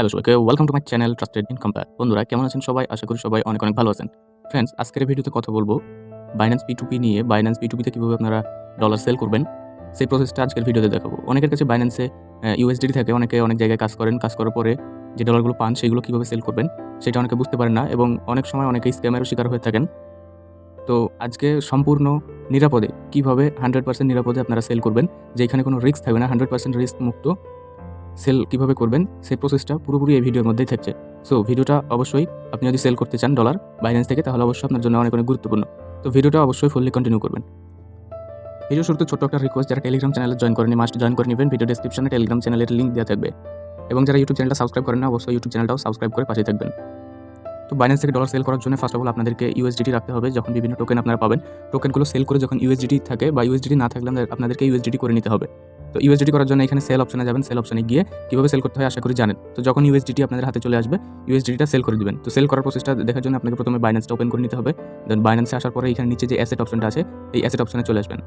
Hello সবাইকে welcome to my channel trusted in compare বন্ধুরা, কেমন আছেন সবাই? আশা করি সবাই অনেক অনেক ভালো আছেন। ফ্রেন্ডস আজকের ভিডিওতে কথা বলব বাইন্যান্স পি টুপি নিয়ে। বাইন্যান্স পি টুপিতে কীভাবে আপনারা ডলার সেল করবেন, সেই প্রসেসটা আজকের ভিডিওতে দেখাবো। অনেকের কাছে বাইন্যান্সে ইউএসডি থাকে, অনেকে অনেক জায়গায় কাজ করেন, কাজ করার পরে যে ডলারগুলো পান, সেগুলো কীভাবে সেল করবেন, সেটা অনেকে বুঝতে পারেন না এবং অনেক সময় অনেকে স্ক্যামেরও শিকার হয়ে থাকেন। তো আজকে সম্পূর্ণ নিরাপদে, কীভাবে হান্ড্রেড পার্সেন্ট নিরাপদে আপনারা সেল করবেন, যেখানে কোনো রিস্ক থাকবে না হান্ড্রেড পার্সেন্ট রিস্ক মুক্ত সেল কীভাবে করবেন, সেই প্রসেসটা পুরোপুরি এই ভিডিওর মধ্যেই থাকছে। সো ভিডিওটা অবশ্যই আপনি যদি সেল করতে চান ডলার বাইন্যান্স থেকে, তাহলে অবশ্যই আপনার জন্য অনেক অনেক গুরুত্বপূর্ণ। তো ভিডিওটা অবশ্যই ফুললি কন্টিনিউ করবেন। ভিডিও শুরুতে ছোট্ট একটা রিকোয়েস্ট যারা টেলিগ্রাম চ্যানেলে জয়েন করেনি মাস্ট জয়েন করে নেবেন। ভিডিও ডিসক্রিপশনে টেলিগ্রাম চ্যানেলের লিঙ্ক দেওয়া থাকবে। এবং যারা ইউটিউব চ্যানেলটা সাবস্ক্রাইব করেন না অবশ্যই ইউটিউব চ্যানেলটাও সাবস্ক্রাইব করে পাশে থাকবেন। তো বাইন্যান্স থেকে ডলার সেল করার জন্য ফার্স্ট অফ অল আপনাদেরকে ইউএসডিটি রাখতে হবে, যখন বিভিন্ন টোকেন আপনারা পাবেন। টোকেনগুলো সেল করে যখন ইউএসডিটি থাকে বা ইউএসডিটি না থাকলে আপনাদেরকে ইউএসডিটি করে নিতে হবে। তো ইউএসডিটি করার জন্য এখানে সেল অপশনে যাবেন। সেল অপশনে গিয়ে কীভাবে সেল করতে হয় আশা করি জানেন। তো যখন ইউএসডিটি আপনাদের হাতে চলে আসবে ইউএসডিটা সেল করে দিবেন। তো সেল করার প্রসেসটা দেখার জন্য আপনাকে প্রথমে বাইন্যান্সটা ওপেন করে নিতে হবে। দেন বাইন্যান্সে আসার পরে এখানে নিচে যে অ্যাসেট অপশনটা আছে, এই অ্যাসেট অপশনে চলে আসবেন।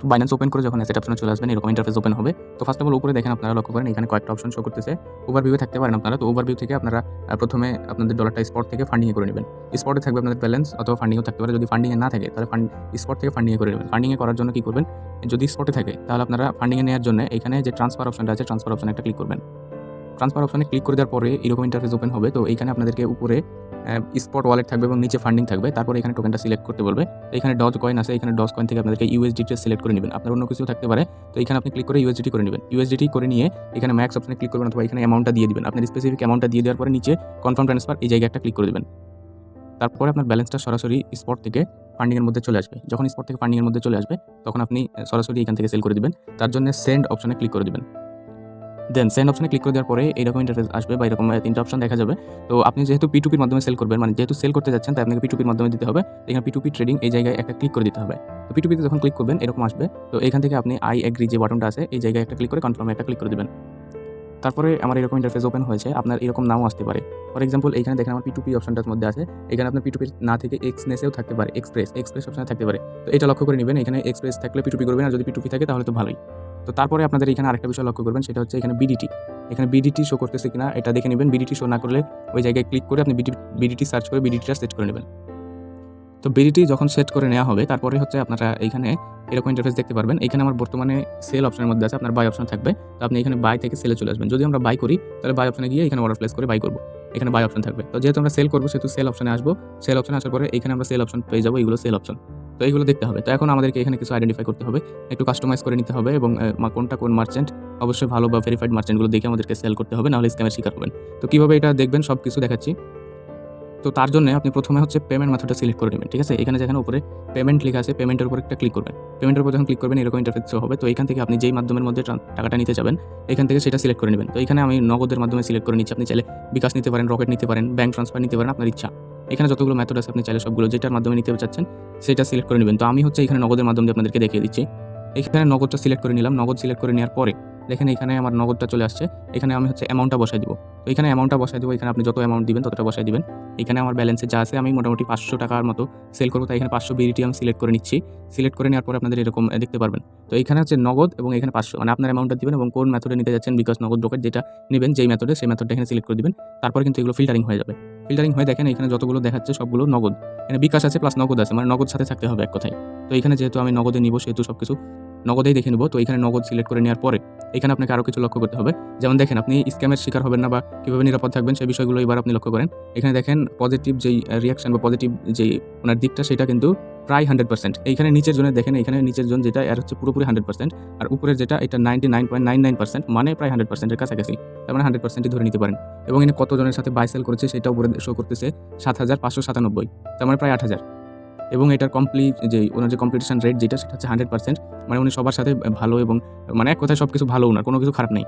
তো বাইন্যান্স ওপেন করে যখন অ্যাসেট অপশনে চলে আসবেন, এরকম ইন্টারফেস ওপেন হবে। তো ফার্স্ট অফ অল উপরে দেখেন, আপনারা লক্ষ্য করেন, এখানে কয়েকটা অপশন শো করতেছে। ওভারভিউ থাকতে পারেন আপনারা। তো ওভারভিউ থেকে আপনারা প্রথমে আপনাদের ডলারটা স্পট থেকে ফান্ডিংয়ে করে নেবেন। স্পটে থাকবে আপনাদের ব্যালেন্স অথবা ফান্ডিংও থাকতে পারে। যদি ফান্ডিংয়ে না থাকে, তাহলে ফান্ড স্পট থেকে ফান্ডিংয়ে করে নেবেন। ফান্ডিংয়ে করার জন্য কী করবেন? যদি স্পটে থাকে, তাহলে আপনারা ফান্ডিংয়ে নেওয়ার জন্য এখানে যে ট্রান্সফার অপশনটা আছে ট্রান্সফার অপশন একটা ক্লিক করবেন। ট্রান্সফার অপশনে ক্লিক করে দেওয়ার পরে এরকম ইন্টারফেস ওপেন হবে। তো এখানে আপনাদেরকে উপরে স্পট ওয়ালেট থাকবে এবং নিচে ফান্ডিং থাকবে। তারপরে এখানে টোকেনটা সিলেক্ট করতে বলবে। এখানে ডজ কয়েন আছে, এখানে ডজ কয়েন থেকে আপনাদেরকে ইউএসডিটি সিলেক্ট করে নেবেন। আপনার অন্য কিছু থাকতে পারে। তো এখানে আপনি ক্লিক করে ইউএসডিটি করে নেবেন। ইউএসডিটি করে নিয়ে এখানে ম্যাক্স অপশনে ক্লিক করবেন অথবা এখানে অ্যামাউন্টটা দিয়ে দিবেন। আপনার স্পেসিফিক অ্যামাউন্টটা দিয়ে দেওয়ার পরে নিচে কনফার্ম ট্রান্সফার এই জায়গায় একটা ক্লিক করে দেবেন। তারপরে আপনার ব্যালেন্সটা সরাসরি স্পট থেকে ফান্ডিংয়ের মধ্যে চলে আসবে। যখন স্পট থেকে ফান্ডিংয়ের মধ্যে চলে আসবে, তখন আপনি সরাসরি এখান থেকে সেল করে দিবেন। তার জন্য সেন্ড অপশনে ক্লিক করে দিবেন। দেন সেন্ড অপশনে ক্লিক করে দেওয়ার পরে এরকম ইন্টারফেস আসবে বা এরকম তিনটা অপশন দেখা যাবে। তো আপনি যেহেতু পি টুপির মাধ্যমে সেল করবেন মানে যেহেতু সেল করতে যাচ্ছেন, তাই আপনাকে পি টুপির মাধ্যমে দিতে হবে। এখানে পি টুপি ট্রেডিং এই জায়গায় একটা ক্লিক করে দিতে হবে। তো পি টুপিতে যখন ক্লিক করবেন, এরকম আসবে। তো এখান থেকে আপনি আই এগ্রি যে বাটনটা আছে, এই জায়গায় একটা ক্লিক করে কনফার্মে একটা ক্লিক করে দিবেন। তারপরে আমার এরকম ইন্টারফেস ওপেন হয়েছে, আপনার এরকম নাও আসতে পারে। ফর এক্সাম্পল এখানে দেখেন আমার পি টুপি অপশনটার মধ্যে আছে। এখানে আপনার পি টুপি না থেকে এক্সনেসেও থাকতে পারে এক্সপ্রেস এক্সপ্রেস অপশনে থাকতে পারে। তো এটা লক্ষ্য করে নেবেন, এখানে এক্সপ্রেস থাকলে পি টুপি করবেন, আর যদি পি টুপি থাকে তাহলে তো ভালোই। তো তারপরে আপনাদের এখানে আরেকটা বিষয় লক্ষ্য করবেন, সেটা হচ্ছে এখানে বিডিটি এখানে বিডিটি শো করতেছে কিনা, এটা দেখে নেবেন। বিডিটি শো না করলে ওই জায়গায় ক্লিক করে আপনি বিডিটি সার্চ করে বিডিটিটা সেট করে নেবেন। তো বিডিটি যখন সেট করে নেওয়া হবে, তারপরে হচ্ছে আপনারা এখানে এরকম ইন্টারফেস দেখতে পারবেন। এখানে আমার বর্তমানে সেল অপশনের মধ্যে আছে, আপনার বাই অপশন থাকবে। তো আপনি এখানে বাই থেকে সেলে চলে আসবেন। যদি আমরা বাই করি, তাহলে বাই অপশনে গিয়ে এখানে অর্ডার প্লেস করে বাই করব। এখানে বাই অপশন থাকবে। তো যেহেতু আমরা সেল করব, সেহেতু সেল অপশনে আসব। সেল অপশনে আসার পরে এখানে আমরা সেল অপশন পেয়ে যাব এগুলো সেল অপশন তো এইগুলো দেখতে হবে। তো এখন আমাদেরকে এখানে কিছু আইডেন্টিফাই করতে হবে। একটু কাস্টমাইজ করে নিতে হবে এবং কোনটা কোন মার্চেন্ট অবশ্যই ভালো বা ভেরিফাইড মার্চেন্টগুলো দেখে আমাদেরকে সেল করতে হবে, নাহলে স্ক্যামের শিকার হবেন। তো কীভাবে এটা দেখবেন? সব কিছু দেখাচ্ছি। তো তার জন্য আপনি প্রথমে হচ্ছে পেমেন্ট মেথডটা সিলেক্ট করে নেবেন, ঠিক আছে? এখানে যেখানে উপরে পেমেন্ট লেখা আছে পেমেন্টের উপর একটা ক্লিক করবেন। পেমেন্টের উপর যখন ক্লিক করবেন, এরকম ইন্টারফেস হবে। তো এখান থেকে আপনি যেই মাধ্যমের মধ্যে টাকাটা নিতে যাবেন, এখান থেকে সেটা সিলেক্ট করে নেবেন। তো এখানে আমি নগদের মাধ্যমে সিলেক্ট করে নিচ্ছি। আপনি চাইলে বিকাশ নিতে পারেন রকেট নিতে পারেন ব্যাঙ্ক ট্রান্সফার নিতে পারেন, আপনার ইচ্ছা। এখানে যতগুলো মেথড আছে, আপনি চাইলে সবগুলো যেটার মাধ্যমে নিতে চাচ্ছেন, সেটা সিলেক্ট করে নেবেন। তো আমি হচ্ছে এখানে নগদের মাধ্যমে আপনাদেরকে দেখিয়ে দিচ্ছি। এখানে নগদটা সিলেক্ট করে নিলাম। নগদ সিলেক্ট করে নেওয়ার পরে, দেখেন এখানে আমার নগদটা চলে আসছে। এখানে আমি হচ্ছে অ্যামাউন্টটা বসাই দিব। তো এখানে অ্যামাউন্টটা বসাই দিব, এখানে আপনি যত অ্যামাউন্ট দিবেন, ততটা বসাই দিবেন। এখানে আমার ব্যালেন্সে যা আছে, আমি মোটামুটি পাঁচশো টাকার মতো সেল করব। তাই এখানে পাঁচশো বিডিটি আমি সিলেক্ট করে নিচ্ছি। সিলেক্ট করে নেওয়ার পরে আপনাদের এরকম দেখতে পারবেন। তো এখানে হচ্ছে নগদ এবং এখানে পাঁচশো। মানে আপনার অ্যামাউন্টটা দিবেন এবং কোন মেথডে নিতে যাচ্ছেন বিকাশ নগদ রকেট যেটা নেবেন, যেই মেথডে সেই মেথডটা এখানে সিলেক্ট করে দিবেন। তারপর কিন্তু এগুলো ফিল্টারিং হয়ে যাবে। ফিল্টারিং হয়ে দেখেন, এখানে যতগুলো দেখাচ্ছে সবগুলো নগদ। এখানে বিকাশ আছে প্লাস নগদ আছে মানে নগদ সাথে থাকতে হবে এক কথায়। তো এখানে যেহেতু আমি নগদে নিব, সেহেতু সব কিছু নগদেই দেখে নেব। তো এখানে নগদ সিলেক্ট করে নেওয়ার পরে এখানে আপনাকে আরও কিছু লক্ষ্য করতে হবে। যেমন দেখেন, আপনি স্ক্যামের শিকার হবেন না বা কীভাবে নিরাপদ থাকবেন সেই বিষয়গুলো এবার আপনি লক্ষ্য করেন। এখানে দেখেন পজিটিভ যেই রিয়াকশন বা পজিটিভ যেই ওনার দিকটা, সেটা কিন্তু প্রায় হান্ড্রেড পার্সেন্ট এইখানে নিচের জন্য দেখেন, এখানে নিচের জন যেটা, এর হচ্ছে পুরোপুরি হান্ড্রেড পার্সেন্ট আর উপরের যেটা, এটা ninety nine point nine nine percent মানে প্রায় হান্ড্রেড পার্সেন্টের কাছাকাছি। তার মানে হান্ড্রেড পার্সেন্টই ধরে নিতে পারেন। এবং এখানে কতজনের সাথে বাই সেল করেছে সেটা উপরে শো করতেছে সাত হাজার পাঁচশো সাতানব্বই। তার মানে প্রায় আট হাজার। এবং এটার কমপ্লিট যে ওনার যে কম্পিটিশন রেট যেটা, সেটা হচ্ছে হান্ড্রেড পার্সেন্ট মানে উনি সবার সাথে ভালো এবং মানে এক কথায় সব কিছু ভালো ওনার কোনো কিছু খারাপ নেই।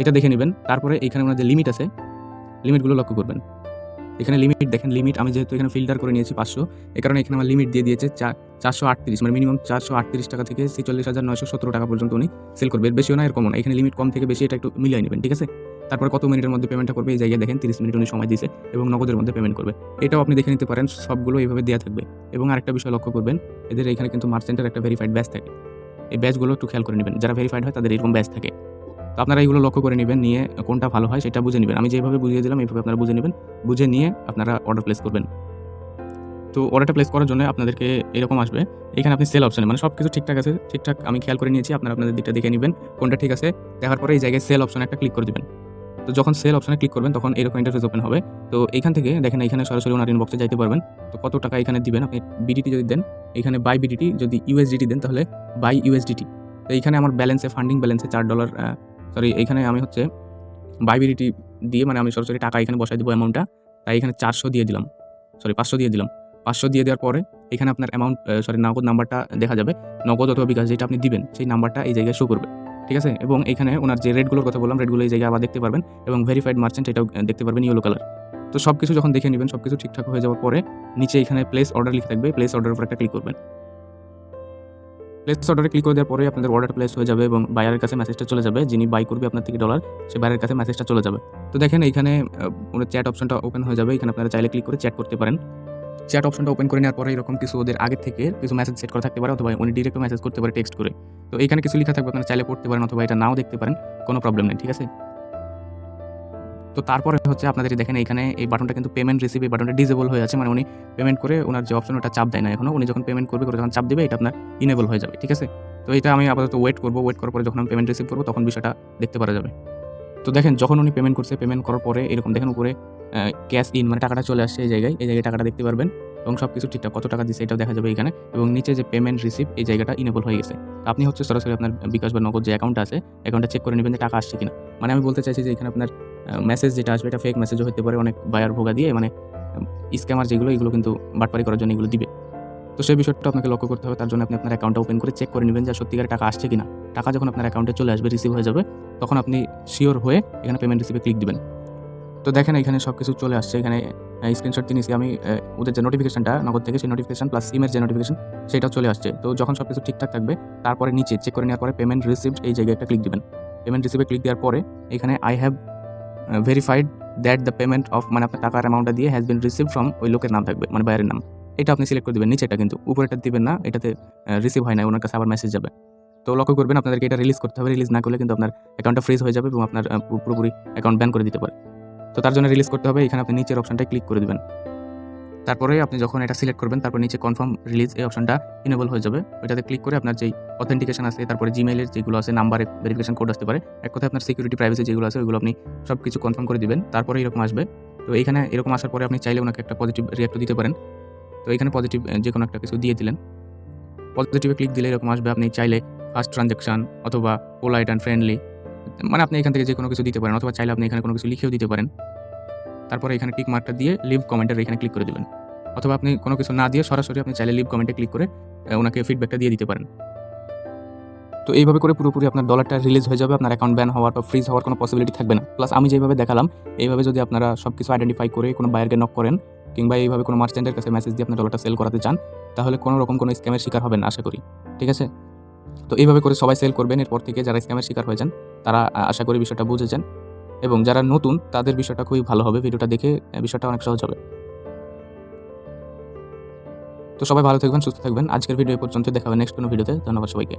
এটা দেখে নেবেন। তারপরে এখানে ওনার যে লিমিট আছে লিমিটগুলো লক্ষ্য করবেন। এখানে লিমিট দেখেন লিমিট আমি যেহেতু এখানে ফিল্টার করে নিয়েছি পাঁচশো, এ কারণে এখানে আমার লিমিট দিয়ে দিয়েছে চারশো আটত্রিশ মানে মিনিমাম চারশো আটত্রিশ টাকা থেকে ছেচল্লিশ হাজার নয়শো সতেরো টাকা পর্যন্ত উনি সেল করবে। বেশিও না এরকম না। এখানে লিমিট কম থেকে বেশি এটা একটু মিলিয়ে নেবেন, ঠিক আছে? তারপরে কত মিনিটের মধ্যে পেমেন্টটা করবে, এই জায়গায় দেখেন তিরিশ মিনিট উনি সময় দিয়েছে এবং নগদের মধ্যে পেমেন্ট করবে। এটাও আপনি দেখে নিতে পারেন, সবগুলো এইভাবে দেওয়া থাকবে। এবং আরেকটা বিষয় লক্ষ্য করবেন, এদের এখানে কিন্তু মার্চেন্টের একটা ভেরিফাইড ব্যাচ থাকে। এই ব্যাচগুলো একটু খেয়াল করে নেবেন। যারা ভেরিফাইড হয়, তাদের এরকম ব্যাচ থাকে। তো আপনারা এইগুলো লক্ষ্য করে নেবেন, নিয়ে কোনটা ভালো হয় সেটা বুঝে নেবেন। আমি যেভাবে বুঝিয়ে দিলাম, এইভাবে আপনারা বুঝে নেবেন। বুঝে নিয়ে আপনারা অর্ডার প্লেস করবেন। তো অর্ডারটা প্লেস করার জন্য আপনাদেরকে এরকম আসবে। এখানে আপনি সেল অপশানে মানে সব কিছু ঠিকঠাক আছে, ঠিকঠাক আমি খেয়াল করে নিয়েছি, আপনারা আপনাদের দিকটা দেখে নেবেন, কোনটা ঠিক আছে। দেখার পরে এই জায়গায় সেল অপশানে একটা ক্লিক করে দেবেন। তো যখন সেল অপশানে ক্লিক করবেন, তখন এরকম ইন্টারফেস ওপেন হবে। তো এখান থেকে দেখেন, এখানে সরাসরি ওনার ইনবক্সে যাইতে পারবেন। তো কত টাকা এখানে দিবেন? আপনি বিডিটি যদি দেন, এখানে বাই বিডিটি যদি ইউএসডিটি দেন, তাহলে বাই ইউএসডিটি তো এইখানে আমার ব্যালেন্সে ফান্ডিং ব্যালেন্সে চার ডলার সরি এইখানে আমি হচ্ছে বাই বিডিটি দিয়ে মানে আমি সরাসরি টাকা এখানে বসাই দেবো অ্যামাউন্টটা তাই এখানে চারশো দিয়ে দিলাম। সরি পাঁচশো দিয়ে দিলাম। পাঁচশো দিয়ে দেওয়ার পরে এখানে আপনার অ্যামাউন্ট সরি নগদ নাম্বারটা দেখা যাবে। নগদ অথবা বিকাশ যেটা আপনি দিবেন, সেই নাম্বারটা এই জায়গায় শো করবে। ঠিক আছে? এবং এখানে ওনার যে রেডগুলোর কথা বললাম রেটগুলো এই জায়গায় আবার দেখতে পারবেন এবং ভেরিফাইড মার্চেন্ট এটাও দেখতে পারবেন ইয়েলো কালার তো সব কিছু যখন দেখে নেবেন সব কিছু ঠিকঠাক হয়ে যাওয়ার পরে নিচে এখানে প্লেস অর্ডার লিখে থাকবে। প্লেস অর্ডার উপর একটা ক্লিক করবেন। প্লেস অর্ডারে ক্লিক করে দেওয়ার পরে আপনাদের অর্ডার প্লেস হয়ে যাবে এবং বায়ারের কাছে মেসেজটা চলে যাবে। যিনি বাই করবে আপনার থেকে ডলার সে বায়ারের কাছে মেসেজটা চলে যাবে। তো দেখেন এখানে ওনার চ্যাট অপশনটা ওপেন হয়ে যাবে। এখানে আপনারা চাইলে ক্লিক করে চ্যাট করতে পারেন। চ্যাট অপশনটা ওপেন করে নেওয়ার পরে এরকম কিছু ওদের আগে থেকে কিছু মেসেজ সেট করা থাকতে পারে অথবা উনি ডিরেক্ট মেসেজ করতে পারে টেক্সট করে। তো এখানে কিছু লেখা থাকবে, আপনারা চাইলে পড়তে পারেন অথবা এটা নাও দেখতে পারেন, কোনো প্রবলেম নেই, ঠিক আছে? তো তারপরে হচ্ছে আপনাদের দেখেন এখানে এই বাটনটা কিন্তু পেমেন্ট রিসিভ এই বাটনটা ডিজেবল হয়ে আছে। মানে উনি পেমেন্ট করে ওনার যে অপশন ওটা চাপ দেয় না এখনও উনি যখন পেমেন্ট করবে করে যখন চাপ দেবে, এটা আপনার ইনেবল হয়ে যাবে, ঠিক আছে? তো এটা আমি আপাতত ওয়েট করব ওয়েট করার পরে যখন আমি পেমেন্ট রিসিভ করব, তখন বিষয়টা দেখতে পারা যাবে। তো দেখেন, যখন উনি পেমেন্ট করছে পেমেন্ট করার পরে এরকম দেখেন উপরে ক্যাশ ইন মানে টাকাটা চলে আসছে এই জায়গায় এই জায়গায় টাকাটা দেখতে পারবেন এবং সব কিছু ঠিকঠাক কত টাকা দিচ্ছে এটাও দেখা যাবে এখানে এবং নিচে যে পেমেন্ট রিসিভ এই জায়গাটা ইনেবল হয়ে গেছে। আপনি হচ্ছে সরাসরি আপনার বিকাশ বা নগদ যে অ্যাকাউন্ট আছে অ্যাকাউন্টটা চেক করে নেবেন যে টাকা আসছে কিনা। মানে আমি বলতে চাইছি যে এখানে আপনার মেসেজ যেটা আসবে এটা ফেক মেসেজও হতে পারে, অনেক বায়ার ভোগা দিয়ে মানে স্ক্যামার যেগুলো, এগুলো কিন্তু বাটপারি করার জন্য এগুলো দিবে। তো সেই বিষয়টা আপনাকে লক্ষ্য করতে হবে, তার জন্য আপনি আপনার অ্যাকাউন্টটা ওপেন করে চেক করে নেবেন যে সত্যিকার টাকা আসছে কিনা। টাকা যখন আপনার অ্যাকাউন্টে চলে আসবে রিসিভ হয়ে যাবে, তখন আপনি শিওর হয়ে এখানে পেমেন্ট রিসিভে ক্লিক দিবেন। তো দেখেন এখানে সব কিছু চলে আসছে। এখানে স্ক্রিনশট নিয়েছি আমি ওদের যে নোটিফিকেশনটা নগদ থেকে সেই নোটিফিকেশন প্লাস সিমের যে নোটিফিকেশন সেটাও চলে আসছে। তো যখন সব কিছু ঠিকঠাক থাকবে, তারপরে নিচে চেক করে নেওয়ার পরে পেমেন্ট রিসিভড এই জায়গায় একটা ক্লিক দেবেন। পেমেন্ট রিসিভে ক্লিক দেওয়ার পরে এখানে I have verified that the payment of মানে আপনার টাকার অ্যামাউন্টটা দিয়ে হ্যাজ বিন রিসিভ ফ্রম ওই লোকের নাম থাকবে মানে বাইরের নাম। এটা আপনি সিলেক্ট করে দেবেন নিচেটা কিন্তু। উপরেটা দিবেন না, এটাতে রিসিভ হয় না, ওনার কাছে আবার মেসেজ যাবে। তো লক্ষ্য করবেন আপনাদেরকে এটা রিলিজ করতে হবে। রিলিজ না করলে কিন্তু আপনার অ্যাকাউন্টটা ফ্রিজ হয়ে যাবে এবং আপনার পুরোপুরি অ্যাকাউন্ট ব্যান করে দিতে পারে। তো তার জন্য রিলিজ করতে হবে, এখানে আপনি নিচের অপশনটায় ক্লিক করে দেবেন। তারপরে আপনি যখন এটা সিলেক্ট করবেন, তারপর নিচে কনফার্ম রিলিজ এই অপশনটা ইনেবল হয়ে যাবে। ওইটাতে ক্লিক করে আপনার যেই অথেন্টিকেশন আছে, তারপরে জিমেলের যেগুলো আছে নাম্বারে ভেরিফিকেশন কোড আসতে পারে। এক কথায় আপনার সিকিউরিটি প্রাইভেসি যেগুলো আছে, ওইগুলো আপনি সব কিছু কনফার্ম করে দিবেন। তারপরে এরকম আসবে। তো এইখানে এরকম আসার পরে আপনি চাইলে ওনাকে একটা পজিটিভ রিয়াক্ট দিতে পারেন। তো এখানে পজিটিভ যে কোনো একটা কিছু দিয়ে দিলেন। পজিটিভে ক্লিক দিলে এরকম আসবে। আপনি চাইলে ফার্স্ট ট্রানজ্যাকশন অথবা পোলাইট অ্যান্ড ফ্রেন্ডলি মানে আপনি এখান থেকে যে কোনো কিছু দিতে পারেন, অথবা চাইলে আপনি এখানে কোনো কিছু লিখেও দিতে পারেন। তারপরে এখানে টিক মার্কটা দিয়ে লিভ কমেন্টের এখানে ক্লিক করে দেবেন। অথবা আপনি কোনো কিছু না দিয়ে সরাসরি আপনি চাইলে লিভ কমেন্টে ক্লিক করে ওনাকে ফিডব্যাকটা দিয়ে দিতে পারেন। তো এইভাবে করে পুরোপুরি আপনার ডলারটা রিলিজ হয়ে যাবে, আপনার অ্যাকাউন্ট ব্যান হওয়ার বা ফ্রিজ হওয়ার কোনো পসিবিলিটি থাকবে না। প্লাস আমি যেভাবে দেখালাম, এইভাবে যদি আপনারা সব কিছু আইডেন্টিফাই করে কোনো বায়ারকে নক করেন, কিংবা এইভাবে কোনো মার্চেন্টের কাছে মেসেজ দিয়ে আপনার ডলারটা সেল করাতে চান, তাহলে কোনো রকম কোনো স্ক্যামের শিকার হবেন আশা করি। ঠিক আছে? তো এইভাবে করে সবাই সেল করবেন, এরপর থেকে যারা স্ক্যামের শিকার হয়ে যান তারা আশা করি বিষয়টা বুঝেছেন। এবং যারা নতুন, তাদের বিষয়টা খুবই ভালো হবে। ভিডিওটা দেখে বিষয়টা অনেক সহজ হবে। তো সবাই ভালো থাকবেন, সুস্থ থাকবেন। আজকের ভিডিও পর্যন্ত দেখাবেন নেক্সট কোনো ভিডিওতে। ধন্যবাদ সবাইকে।